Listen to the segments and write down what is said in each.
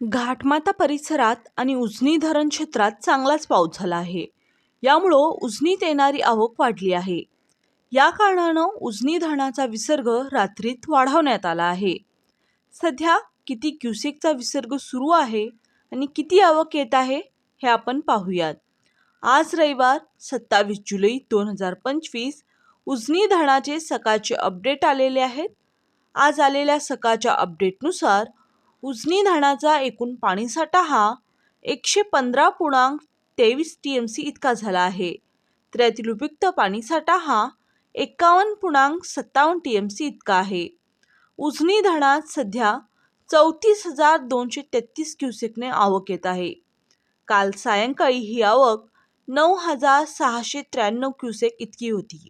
घाटमाता परिसरात आणि उजनी धरण क्षेत्रात चांगलाच पाऊस झाला आहे. यामुळं उजनीत येणारी आवक वाढली आहे. या कारणानं उजनी धरणाचा विसर्ग रात्रीत वाढवण्यात आला आहे. सध्या किती क्युसेकचा विसर्ग सुरू आहे आणि किती आवक येत आहे हे आपण पाहूयात. आज रविवार सत्तावीस जुलै दोन हजार पंचवीस. उजनी धरणाचे सकाळचे अपडेट आलेले आहेत. आज आलेल्या सकाळच्या अपडेटनुसार उजनी धरणाचा एकूण पाणीसाठा हा एकशे पंधरा पूर्णांक तेवीस टी एम सी इतका झाला आहे. तर यातील उपयुक्त पाणीसाठा हा एक्कावन्न पूर्णांक सत्तावन्न टी एम सी इतका आहे. उजनी धरणात सध्या चौतीस हजार दोनशे तेहतीस क्युसेकने आवक येत आहे. काल सायंकाळी ही आवक नऊ हजार सहाशे त्र्याण्णव क्युसेक इतकी होती.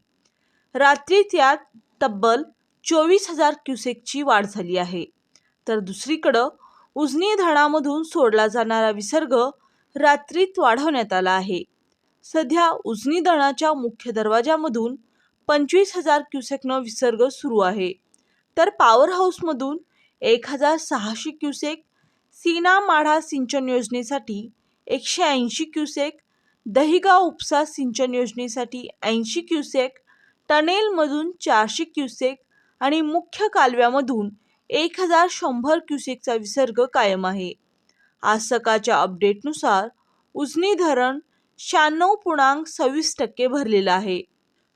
रात्रीत यात तब्बल चोवीस हजार क्युसेकची वाढ झाली आहे. तर दुसरीकडं उजनी धरणामधून सोडला जाणारा विसर्ग रात्रीत वाढवण्यात आला आहे. सध्या उजनी धरणाच्या मुख्य दरवाजामधून पंचवीस हजार क्युसेकनं विसर्ग सुरू आहे. तर पॉवर हाऊसमधून एक हजार सहाशे क्युसेक सीना माढा सिंचन योजनेसाठी एकशे ऐंशी क्युसेक दहिगाव उपसा सिंचन योजनेसाठी ऐंशी क्युसेक टनेलमधून चारशे क्युसेक आणि मुख्य कालव्यामधून एक हजार शंभर क्युसेकचा विसर्ग कायम आहे. आज सकाळच्या अपडेटनुसार उजनी धरण शहाण्णव पूर्णांक सव्वीस टक्के भरलेलं आहे.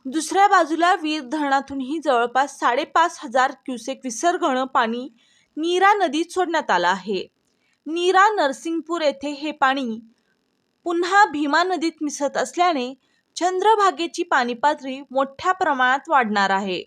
दुसऱ्या बाजूला वीर धरणातूनही जवळपास साडेपाच हजार क्युसेक विसर्गणं पाणी नीरा नदीत सोडण्यात आलं आहे. नीरा नरसिंगपूर येथे हे पाणी पुन्हा भीमा नदीत मिसळत असल्याने चंद्रभागेची पाणी पातळी मोठ्या प्रमाणात वाढणार आहे.